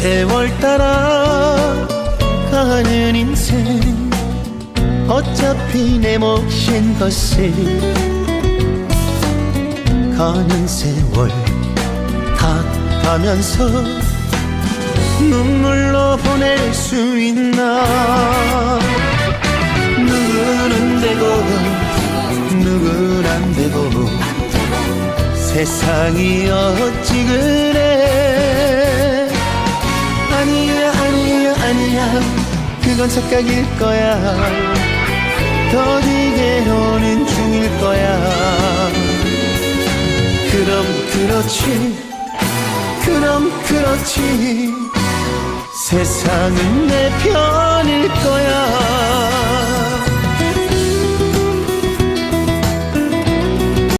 세월 따라 가는 인생 어차피 내 몫인 것을 가는 세월 다 가면서 눈물로 보낼 수 있나? 누구는 되고 누구는 안 되고 세상이 어찌 그래 아니야. 그건 착각일 거야. 더디게로는 중일 거야. 그럼 그렇지. 그럼 그렇지. 세상은 내 편일 거야